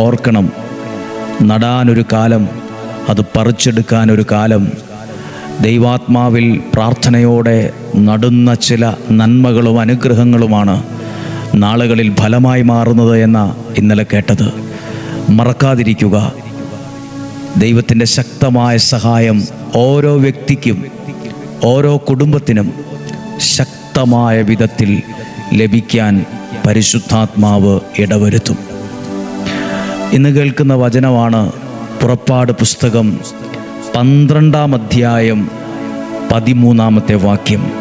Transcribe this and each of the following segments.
ഓർക്കണം. നടാനൊരു കാലം അത് പറിച്ചെടുക്കാനൊരു കാലം. ദൈവാത്മാവിൽ പ്രാർത്ഥനയോടെ നടുന്ന ചില നന്മകളും അനുഗ്രഹങ്ങളുമാണ് നാളുകളിൽ ഫലമായി മാറുന്നത് എന്ന ഇന്നലെ കേട്ടത്. മറക്കാതിരിക്കുക. ദൈവത്തിന്റെ ശക്തമായ സഹായം ഓരോ വ്യക്തിക്കും ഓരോ കുടുംബത്തിനും ശക്തമായ വിധത്തിൽ ലഭിക്കാൻ പരിശുദ്ധാത്മാവ് ഇടവരുത്തും. ഇന്ന് കേൾക്കുന്ന വചനമാണ് പുറപ്പാട് പുസ്തകം പന്ത്രണ്ടാം അധ്യായം പതിമൂന്നാമത്തെ വാക്യം.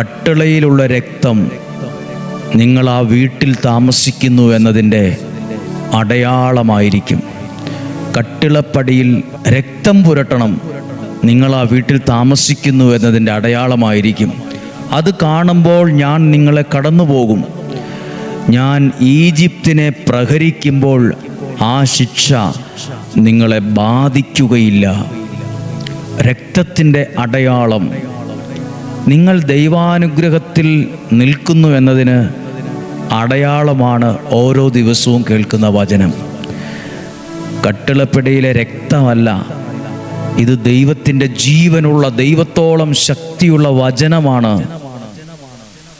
കട്ടിളയിലുള്ള രക്തം നിങ്ങൾ ആ വീട്ടിൽ താമസിക്കുന്നു എന്നതിന്റെ അടയാളമായിരിക്കും. കട്ടിളപ്പടിയിൽ രക്തം പുരട്ടണം നിങ്ങൾ ആ വീട്ടിൽ താമസിക്കുന്നു എന്നതിന്റെ അടയാളമായിരിക്കും. അത് കാണുമ്പോൾ ഞാൻ നിങ്ങളെ കടന്നു പോകും ഞാൻ ഈജിപ്തിനെ പ്രഹരിക്കുമ്പോൾ ആ ശിക്ഷ നിങ്ങളെ ബാധിക്കുകയില്ല. രക്തത്തിന്റെ അടയാളം നിങ്ങൾ ദൈവാനുഗ്രഹത്തിൽ നിൽക്കുന്നു എന്നതിന് അടയാളമാണ് ഓരോ ദിവസവും കേൾക്കുന്ന വചനം. കട്ടിളപ്പിടയിലെ രക്തമല്ല ഇത് ദൈവത്തിന്റെ ജീവനുള്ള ദൈവത്തോളം ശക്തിയുള്ള വചനമാണ്.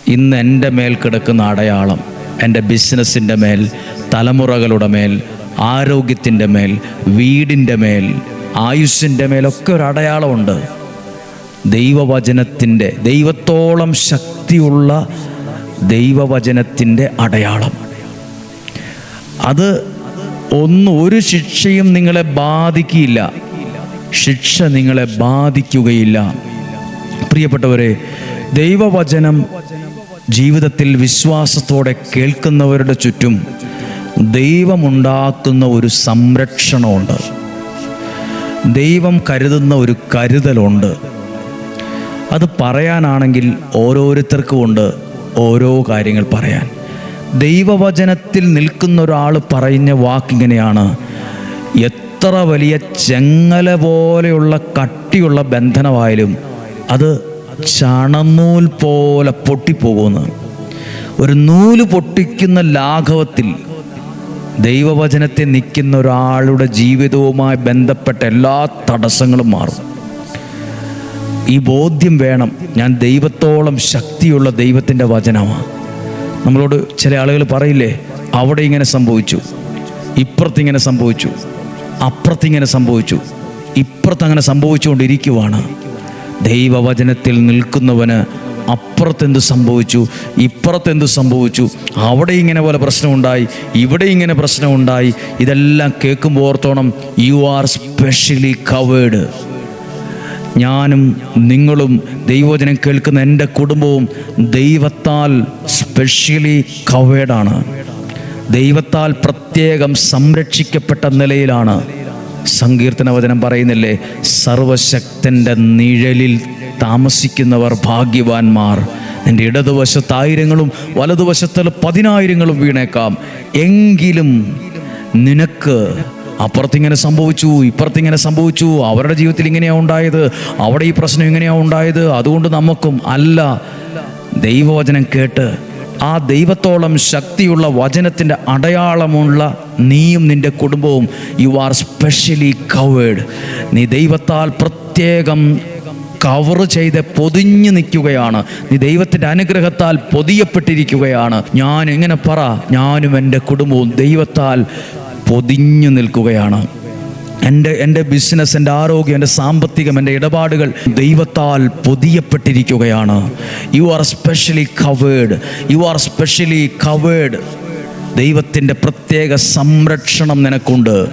ഇന്ന് എന്റെ മേൽ കിടക്കുന്ന അടയാളം. എന്റെ ബിസിനസ്സിന്റെ മേൽ തലമുറകളുടെ മേൽ ആരോഗ്യത്തിന്റെ മേൽ വീടിന്റെ മേൽ ആയുസ്സിന്റെ മേലൊക്കെ ഒരു അടയാളമുണ്ട്. ദൈവവചനത്തിന്റെ ദൈവത്തോളം ശക്തിയുള്ള ദൈവവചനത്തിന്റെ അടയാളം. അത് ഒന്ന് ഒരു ശിക്ഷയും നിങ്ങളെ ബാധിക്കില്ല ശിക്ഷ നിങ്ങളെ ബാധിക്കുകയില്ല. പ്രിയപ്പെട്ടവരെ ദൈവവചനം ജീവിതത്തിൽ വിശ്വാസത്തോടെ കേൾക്കുന്നവരുടെ ചുറ്റും ദൈവമുണ്ടാക്കുന്ന ഒരു സംരക്ഷണമുണ്ട്. ദൈവം കരുതുന്ന ഒരു കരുതലുണ്ട്. അത് പറയാനാണെങ്കിൽ ഓരോരുത്തർക്കും ഉണ്ട് ഓരോ കാര്യങ്ങൾ പറയാൻ. ദൈവവചനത്തിൽ നിൽക്കുന്ന ഒരാൾ പറയുന്ന വാക്കിങ്ങനെയാണ് എത്ര വലിയ ചെങ്ങല പോലെയുള്ള കട്ടിയുള്ള ബന്ധനമായാലും അത് ചണനൂൽ പോലെ പൊട്ടിപ്പോകുന്നു. ഒരു നൂൽ പൊട്ടിക്കുന്ന ലാഘവത്തിൽ ദൈവവചനത്തെ നിൽക്കുന്ന ഒരാളുടെ ജീവിതവുമായി ബന്ധപ്പെട്ട എല്ലാ തടസ്സങ്ങളും മാറും. ഈ ബോധ്യം വേണം. ഞാൻ ദൈവത്തോളം ശക്തിയുള്ള ദൈവത്തിന്റെ വചനമാണ് നമ്മളോട് ചില ആളുകൾ പറയില്ലേ അവിടെ ഇങ്ങനെ സംഭവിച്ചു ഇപ്പുറത്തിങ്ങനെ സംഭവിച്ചു അപ്പുറത്തിങ്ങനെ സംഭവിച്ചു ഇപ്പുറത്തങ്ങനെ സംഭവിച്ചുകൊണ്ടിരിക്കുവാണ്. ദൈവവചനത്തിൽ നിൽക്കുന്നവന് അപ്പുറത്തെന്ത് സംഭവിച്ചു? ഇപ്പുറത്തെന്ത് സംഭവിച്ചു? അവിടെ ഇങ്ങനെ പോലെ പ്രശ്നമുണ്ടായി ഇവിടെ ഇങ്ങനെ പ്രശ്നമുണ്ടായി. ഇതെല്ലാം കേൾക്കുമ്പോൾ ഓർത്തോണം യു ആർ സ്പെഷ്യലി കവേഡ് ഞാനും നിങ്ങളും ദൈവവചനം കേൾക്കുന്ന എന്റെ കുടുംബവും ദൈവത്താൽ സ്പെഷ്യലി കവേഡാണ് ദൈവത്താൽ പ്രത്യേകം സംരക്ഷിക്കപ്പെട്ട നിലയിലാണ്. സങ്കീർത്തന വചനം പറയുന്നില്ലേ? സർവശക്തന്റെ നിഴലിൽ താമസിക്കുന്നവർ ഭാഗ്യവാന്മാർ. നിന്റെ ഇടതുവശത്ത് ആയിരങ്ങളും വലതുവശത്തിൽ പതിനായിരങ്ങളും വീണേക്കാം. എങ്കിലും നിനക്ക് അപ്പുറത്തിങ്ങനെ സംഭവിച്ചു ഇപ്പുറത്തിങ്ങനെ സംഭവിച്ചു. അവരുടെ ജീവിതത്തിൽ ഇങ്ങനെയാണ് ഉണ്ടായത്. അവിടെ ഈ പ്രശ്നം ഇങ്ങനെയാണ് ഉണ്ടായത്. അതുകൊണ്ട് നമുക്കും അല്ല. ദൈവവചനം കേട്ട് ആ ദൈവത്തോളം ശക്തിയുള്ള വചനത്തിന്റെ അടയാളമുള്ള നീയും നിന്റെ കുടുംബവും യു ആർ സ്പെഷ്യലി കവേഡ് നീ ദൈവത്താൽ പ്രത്യേകം കവർ ചെയ്ത് പൊതിഞ്ഞു നിൽക്കുകയാണ്. നീ ദൈവത്തിന്റെ അനുഗ്രഹത്താൽ പൊതിയപ്പെട്ടിരിക്കുകയാണ്. ഞാൻ എങ്ങനെ പറ? ഞാനും എന്റെ കുടുംബവും ദൈവത്താൽ പൊതിഞ്ഞു നിൽക്കുകയാണ്. എന്റെ എന്റെ ബിസിനസ് എന്റെ ആരോഗ്യം എന്റെ സാമ്പത്തികം എന്റെ ഇടപാടുകൾ ദൈവത്താൽ പൊതിയപ്പെട്ടിരിക്കുകയാണ്. You are specially covered you are specially covered ദൈവത്തിന്റെ പ്രത്യേക സംരക്ഷണം നിനക്കുണ്ട്.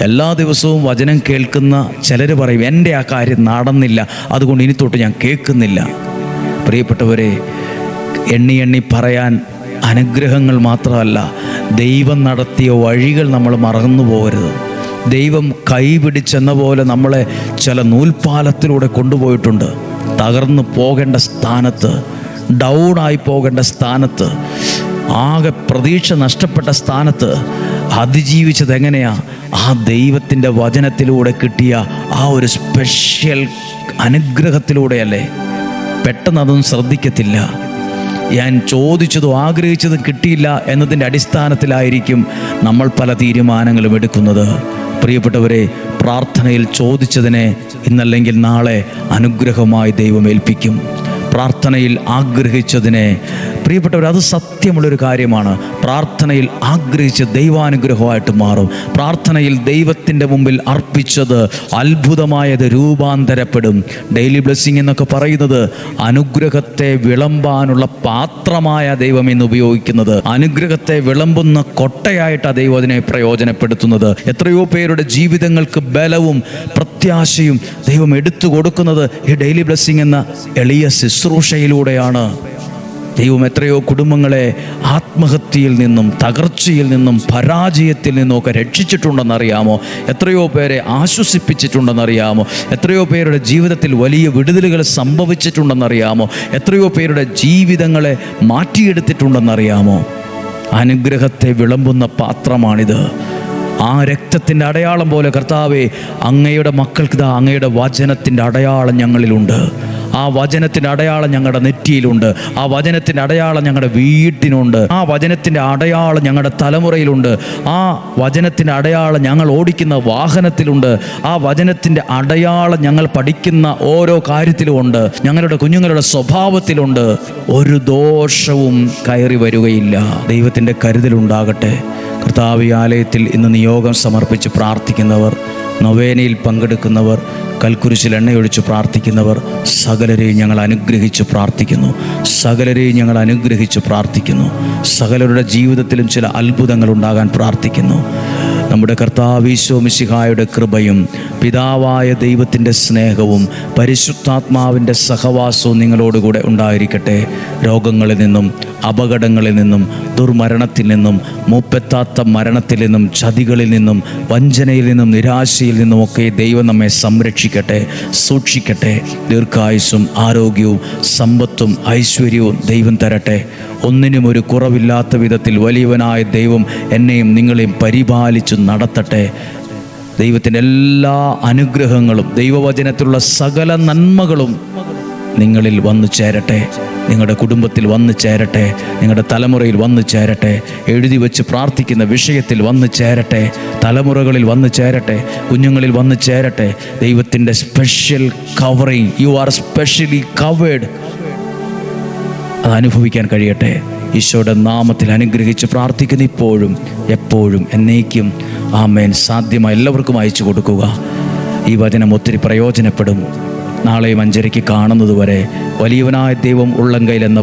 എല്ലാ ദിവസവും വചനം കേൾക്കുന്ന ചിലർ പറയും എന്റെ ആ കാര്യം നടന്നില്ല. അതുകൊണ്ട് ഇനി തൊട്ട് ഞാൻ കേൾക്കുന്നില്ല. പ്രിയപ്പെട്ടവരെ എണ്ണി എണ്ണി പറയാൻ അനുഗ്രഹങ്ങൾ മാത്രമല്ല ദൈവം നടത്തിയ വഴികൾ നമ്മൾ മറന്നു പോകരുത് ദൈവം കൈപിടിച്ചെന്ന പോലെ നമ്മളെ ചില നൂൽപ്പാലത്തിലൂടെ കൊണ്ടുപോയിട്ടുണ്ട്. തകർന്നു പോകേണ്ട സ്ഥാനത്ത് ഡൗണായി പോകേണ്ട സ്ഥാനത്ത് ആകെ പ്രതീക്ഷ നഷ്ടപ്പെട്ട സ്ഥാനത്ത് അതിജീവിച്ചത് എങ്ങനെയാ? ആ ദൈവത്തിന്റെ വചനത്തിലൂടെ കിട്ടിയ ആ ഒരു സ്പെഷ്യൽ അനുഗ്രഹത്തിലൂടെയല്ലേ? പെട്ടെന്ന് അതൊന്നും ശ്രദ്ധിക്കത്തില്ല. ഞാൻ ചോദിച്ചതും ആഗ്രഹിച്ചതും കിട്ടിയില്ല എന്നതിന്റെ അടിസ്ഥാനത്തിലായിരിക്കും നമ്മൾ പല തീരുമാനങ്ങളും എടുക്കുന്നത്. പ്രിയപ്പെട്ടവരെ പ്രാർത്ഥനയിൽ ചോദിച്ചതിനെ ഇന്നല്ലെങ്കിൽ നാളെ അനുഗ്രഹമായി ദൈവം ഏൽപ്പിക്കും. പ്രാർത്ഥനയിൽ ആഗ്രഹിച്ചതിനെ. പ്രിയപ്പെട്ടവർ അത് സത്യമുള്ളൊരു കാര്യമാണ്. പ്രാർത്ഥനയിൽ ആഗ്രഹിച്ച ദൈവാനുഗ്രഹമായിട്ട് മാറും. പ്രാർത്ഥനയിൽ ദൈവത്തിന്റെ മുമ്പിൽ അർപ്പിച്ചത് അത്ഭുതമായത് രൂപാന്തരപ്പെടും. ഡെയിലി ബ്ലെസ്സിങ് എന്നൊക്കെ പറയുന്നത് അനുഗ്രഹത്തെ വിളമ്പാനുള്ള പാത്രമായ ദൈവം ഇന്ന് ഉപയോഗിക്കുന്നത്. അനുഗ്രഹത്തെ വിളമ്പുന്ന കൊട്ടയായിട്ട് ദൈവം അതിനെ പ്രയോജനപ്പെടുത്തുന്നത്. എത്രയോ പേരുടെ ജീവിതങ്ങൾക്ക് ബലവും പ്രത്യാശയും ദൈവം എടുത്തു കൊടുക്കുന്നത് ഈ ഡെയിലി ബ്ലെസ്സിങ് എന്ന എളിയ ശുശ്രൂഷയിലൂടെയാണ്. ദൈവം എത്രയോ കുടുംബങ്ങളെ ആത്മഹത്യയിൽ നിന്നും തകർച്ചയിൽ നിന്നും പരാജയത്തിൽ ഒക്കെ രക്ഷിച്ചിട്ടുണ്ടെന്നറിയാമോ? എത്രയോ പേരെ ആശ്വസിപ്പിച്ചിട്ടുണ്ടെന്നറിയാമോ? എത്രയോ പേരുടെ ജീവിതത്തിൽ വലിയ വിടുതലുകൾ സംഭവിച്ചിട്ടുണ്ടെന്നറിയാമോ? എത്രയോ പേരുടെ ജീവിതങ്ങളെ മാറ്റിയെടുത്തിട്ടുണ്ടെന്നറിയാമോ? അനുഗ്രഹത്തെ വിളമ്പുന്ന പാത്രമാണിത്. ആ രക്തത്തിന്റെ അടയാളം പോലെ കർത്താവേ അങ്ങയുടെ മക്കൾക്ക് ഇതാ അങ്ങയുടെ വചനത്തിന്റെ അടയാളം ഞങ്ങളിലുണ്ട്. ആ വചനത്തിന്റെ അടയാളം ഞങ്ങളുടെ നെറ്റിയിലുണ്ട്. ആ വചനത്തിന്റെ അടയാളം ഞങ്ങളുടെ വീട്ടിനുണ്ട്. ആ വചനത്തിന്റെ അടയാളം ഞങ്ങളുടെ തലമുറയിലുണ്ട്. ആ വചനത്തിന്റെ അടയാളം ഞങ്ങൾ ഓടിക്കുന്ന വാഹനത്തിലുണ്ട്. ആ വചനത്തിന്റെ അടയാളം ഞങ്ങൾ പഠിക്കുന്ന ഓരോ കാര്യത്തിലുമുണ്ട്. ഞങ്ങളുടെ കുഞ്ഞുങ്ങളുടെ സ്വഭാവത്തിലുണ്ട്. ഒരു ദോഷവും കയറി വരികയില്ല. ദൈവത്തിന്റെ കരുതലുണ്ടാകട്ടെ. കർത്താവ് ആലയത്തിൽ ഇന്ന് നിയോഗം സമർപ്പിച്ച് പ്രാർത്ഥിക്കുന്നവർ നൊവേനയിൽ പങ്കെടുക്കുന്നവർ കൽക്കുരിശിൽ എണ്ണയൊഴിച്ച് പ്രാർത്ഥിക്കുന്നവർ സകലരെയും ഞങ്ങൾ അനുഗ്രഹിച്ച് പ്രാർത്ഥിക്കുന്നു. സകലരെയും ഞങ്ങൾ അനുഗ്രഹിച്ച് പ്രാർത്ഥിക്കുന്നു. സകലരുടെ ജീവിതത്തിലും ചില അത്ഭുതങ്ങൾ ഉണ്ടാകാൻ പ്രാർത്ഥിക്കുന്നു. നമ്മുടെ കർത്താവീശോ മിശിഹായുടെ കൃപയും പിതാവായ ദൈവത്തിന്റെ സ്നേഹവും പരിശുദ്ധാത്മാവിന്റെ സഹവാസവും നിങ്ങളോടുകൂടെ ഉണ്ടായിരിക്കട്ടെ. രോഗങ്ങളിൽ നിന്നും അപകടങ്ങളിൽ നിന്നും ദുർമരണത്തിൽ നിന്നും മൂപ്പെത്താത്ത മരണത്തിൽ നിന്നും ചതികളിൽ നിന്നും വഞ്ചനയിൽ നിന്നും നിരാശയിൽ നിന്നും ഒക്കെ ദൈവം നമ്മെ സംരക്ഷിക്കട്ടെ സൂക്ഷിക്കട്ടെ. ദീർഘായുസ്സും ആരോഗ്യവും സമ്പത്തും ഐശ്വര്യവും ദൈവം തരട്ടെ. ഒന്നിനും ഒരു കുറവില്ലാത്ത വിധത്തിൽ വലിയവനായ ദൈവം എന്നെയും നിങ്ങളെയും പരിപാലിച്ചു നടത്തട്ടെ. ദൈവത്തിന്റെ എല്ലാ അനുഗ്രഹങ്ങളും ദൈവവചനത്തിലുള്ള സകല നന്മകളും നിങ്ങളിൽ വന്നു ചേരട്ടെ. നിങ്ങളുടെ കുടുംബത്തിൽ വന്നു ചേരട്ടെ. നിങ്ങളുടെ തലമുറയിൽ വന്നു ചേരട്ടെ. എഴുതി വെച്ച് പ്രാർത്ഥിക്കുന്ന വിഷയത്തിൽ വന്നു ചേരട്ടെ. തലമുറകളിൽ വന്നു ചേരട്ടെ. കുഞ്ഞുങ്ങളിൽ വന്നു ചേരട്ടെ. ദൈവത്തിന്റെ special covering you are specially covered അത് അനുഭവിക്കാൻ കഴിയട്ടെ. ഈശോയുടെ നാമത്തിൽ അനുഗ്രഹിച്ച് പ്രാർത്ഥിക്കുന്ന ഇപ്പോഴും എപ്പോഴും എന്നേക്കും ആമേൻ. സാധ്യമായി എല്ലാവർക്കും അയച്ചു കൊടുക്കുക. ഈ വചനം ഒത്തിരി പ്രയോജനപ്പെടും. നാളെയും അഞ്ചരയ്ക്ക് കാണുന്നതുവരെ വലിയവനായ ദൈവം ഉള്ളംകൈയിൽ എന്ന